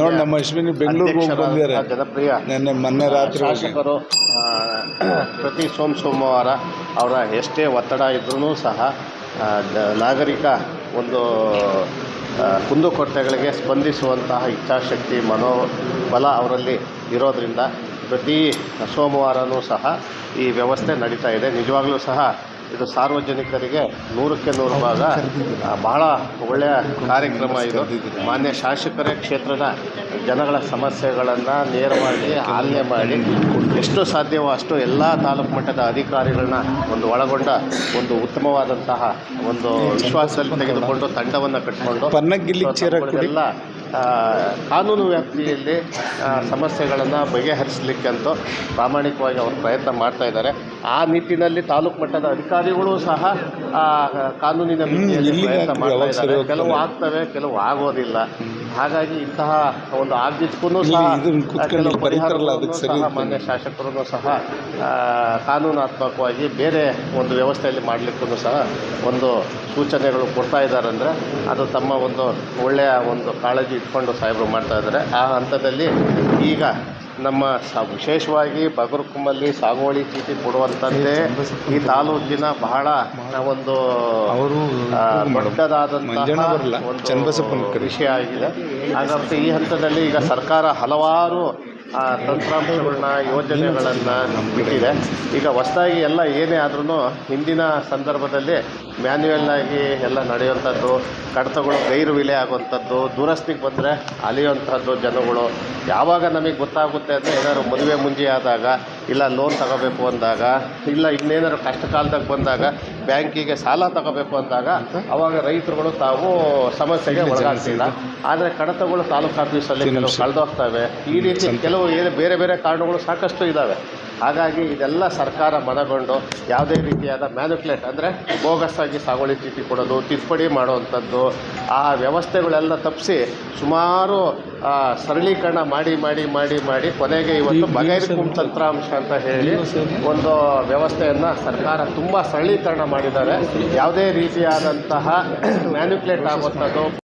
ನೋಡಿ ನಮ್ಮ ಅಶ್ವಿನಿ ಬೆಂಗಳೂರಿಗೆ ಹೋಗಿ ಬಂದಿದ್ದಾರೆ ಜನಪ್ರಿಯ ನೆನ್ನೆ ಮೊನ್ನೆ ರಾತ್ರಿ ಹೋಗಿ. ಶಾಸಕರು ಆ, ಪ್ರತಿ ಸೋಮ ಸೋಮವಾರ ಅವರ ಎಷ್ಟೇ ಒತ್ತಡ ಇದ್ರೂ ಸಹ ಆ, ದ- ನಾಗರಿಕ ಒಂದು ಆ, ಕುಂದುಕೊರತೆಗಳಿಗೆ ಸ್ಪಂದಿಸುವಂತಹ ಇಚ್ಛಾಶಕ್ತಿ ಮನೋಬಲ ಅವರಲ್ಲಿ ಇರೋದರಿಂದ ಪ್ರತಿ ಸೋಮವಾರನೂ ಸಹ ಈ ವ್ಯವಸ್ಥೆ ನಡೀತಾ ಇದೆ ನಿಜವಾಗ್ಲೂ ಸಹ ಇದು ಸಾರ್ವಜನಿಕರಿಗೆ ನೂರಕ್ಕೆ ನೂರು ಭಾಗ ಬಹಳ ಒಳ್ಳೆಯ ಕಾರ್ಯಕ್ರಮ ಇದು. ಮಾನ್ಯ ಶಾಸಕರೇ ಕ್ಷೇತ್ರದ ಜನಗಳ ಸಮಸ್ಯೆಗಳನ್ನು ನೇರವಾಗಿ ಆಲನೆ ಮಾಡಿ ಎಷ್ಟು ಸಾಧ್ಯವೋ ಅಷ್ಟು ಎಲ್ಲ ತಾಲೂಕು ಮಟ್ಟದ ಅಧಿಕಾರಿಗಳನ್ನ ಒಂದು ಒಳಗೊಂಡ ಒಂದು ಉತ್ತಮವಾದಂತಹ ಒಂದು ವಿಶ್ವಾಸದಲ್ಲಿ ತೆಗೆದುಕೊಂಡು ತಂಡವನ್ನು ಕಟ್ಟಿಕೊಂಡು ಎಲ್ಲ ಕಾನೂನು ವ್ಯಾಪ್ತಿಯಲ್ಲಿ ಸಮಸ್ಯೆಗಳನ್ನು ಬಗೆಹರಿಸಲಿಕ್ಕಂತೂ ಪ್ರಾಮಾಣಿಕವಾಗಿ ಅವರು ಪ್ರಯತ್ನ ಮಾಡ್ತಾ ಇದ್ದಾರೆ. ಆ ನಿಟ್ಟಿನಲ್ಲಿ ತಾಲೂಕು ಮಟ್ಟದ ಅಧಿಕಾರಿಗಳು ಸಹ ಕಾನೂನಿನ ಪ್ರಯತ್ನ ಮಾಡ್ತಾ ಇದ್ದಾರೆ. ಕೆಲವು ಆಗ್ತವೆ ಕೆಲವು ಆಗೋದಿಲ್ಲ. ಹಾಗಾಗಿ ಇಂತಹ ಒಂದು ಇಲ್ಲಿ ಸಹ ಕೆಲವು ಪರಿಹಾರಗಳನ್ನು ಸಹ. ಮಾನ್ಯ ಶಾಸಕರು ಸಹ ಕಾನೂನಾತ್ಮಕವಾಗಿ ಬೇರೆ ಒಂದು ವ್ಯವಸ್ಥೆಯಲ್ಲಿ ಮಾಡಲಿಕ್ಕೂ ಸಹ ಒಂದು ಸೂಚನೆಗಳು ಕೊಡ್ತಾ ಇದ್ದಾರೆ ಅಂದರೆ ಅದು ತಮ್ಮ ಒಂದು ಒಳ್ಳೆಯ ಒಂದು ಕಾಳಜಿ ಇಟ್ಕೊಂಡು ಸಾಹೇಬರು ಮಾಡ್ತಾ ಇದ್ದಾರೆ ಆ ಹಂತದಲ್ಲಿ ಈಗ ನಮ್ಮ ಸ ವಿಶೇಷವಾಗಿ ಬಗರ್ಕುಂಬಲ್ಲಿ ಸಾಗುವಳಿ ಚೀಟಿ ಕೊಡುವಂಥದ್ದೇ ಈ ತಾಲೂಕಿನ ಬಹಳ ಒಂದು ದೊಡ್ಡದಾದಂತಹ ಒಂದು. ವಿಷಯ ಆಗಿದೆ. ಹಾಗಾಗಿ ಈ ಹಂತದಲ್ಲಿ ಈಗ ಸರ್ಕಾರ ಹಲವಾರು ತಂತ್ರಾಂಶಗಳನ್ನ ಯೋಜನೆಗಳನ್ನು ಬಿಟ್ಟಿದೆ. ಈಗ ಹೊಸದಾಗಿ ಎಲ್ಲ ಏನೇ ಆದ್ರೂ ಹಿಂದಿನ ಸಂದರ್ಭದಲ್ಲಿ ಮ್ಯಾನ್ಯುಯಲ್ ಆಗಿ ಎಲ್ಲ ನಡೆಯುವಂಥದ್ದು ಕಡತಗಳು ಗೈರು ವಿಲೆ ಆಗುವಂಥದ್ದು ದೂರಸ್ತಿಗೆ ಬಂದರೆ ಅಲಿಯುವಂಥದ್ದು ಜನಗಳು. ಯಾವಾಗ ನಮಗೆ ಗೊತ್ತಾಗುತ್ತೆ ಅಂದರೆ ಏನಾದ್ರು ಮದುವೆ ಮುಂಜಿ ಆದಾಗ ಇಲ್ಲ ಲೋನ್ ತಗೋಬೇಕು ಅಂದಾಗ ಇಲ್ಲ ಇನ್ನೇನಾದ್ರು ಕಷ್ಟ ಕಾಲದಾಗ ಬಂದಾಗ ಬ್ಯಾಂಕಿಗೆ ಸಾಲ ತಗೋಬೇಕು ಅಂದಾಗ ಅವಾಗ ರೈತರುಗಳು ತಾವು ಸಮಸ್ಯೆಗೆ ಒಳಗಾಗ್ತಿಲ್ಲ. ಆದರೆ ಕಡತಗಳು ತಾಲೂಕು ಆಫೀಸಲ್ಲಿ ಕೆಲವು ಕಳೆದೋಗ್ತವೆ. ಈ ರೀತಿ ಕೆಲವು ಏನು ಬೇರೆ ಬೇರೆ ಕಾರಣಗಳು ಸಾಕಷ್ಟು ಇದ್ದಾವೆ ಹಾಗಾಗಿ ಇದೆಲ್ಲ ಸರ್ಕಾರ ಮನಗೊಂಡು ಯಾವುದೇ ರೀತಿಯಾದ ಮ್ಯಾನುಪ್ಲೇಟ್ ಅಂದರೆ ಬೋಗಸ್ಸಾಗಿ ಸಾಗುವಳಿ ಚೀಟಿ ಕೊಡೋದು ತಿದ್ದುಪಡಿ ಮಾಡುವಂಥದ್ದು ಆ ವ್ಯವಸ್ಥೆಗಳೆಲ್ಲ ತಪ್ಪಿಸಿ ಸುಮಾರು ಸರಳೀಕರಣ ಮಾಡಿ ಮಾಡಿ ಮಾಡಿ ಮಾಡಿ ಕೊನೆಗೆ ಇವತ್ತು ಬಗೆಹರಿಕುಂ ತಂತ್ರಾಂಶ ಅಂತ ಹೇಳಿ ಒಂದು ವ್ಯವಸ್ಥೆಯನ್ನು ಸರ್ಕಾರ ತುಂಬ ಸರಳೀಕರಣ ಮಾಡಿದ್ದಾರೆ. ಯಾವುದೇ ರೀತಿಯಾದಂತಹ ಮ್ಯಾನುಪ್ಲೇಟ್ ಆಗುವಂಥದ್ದು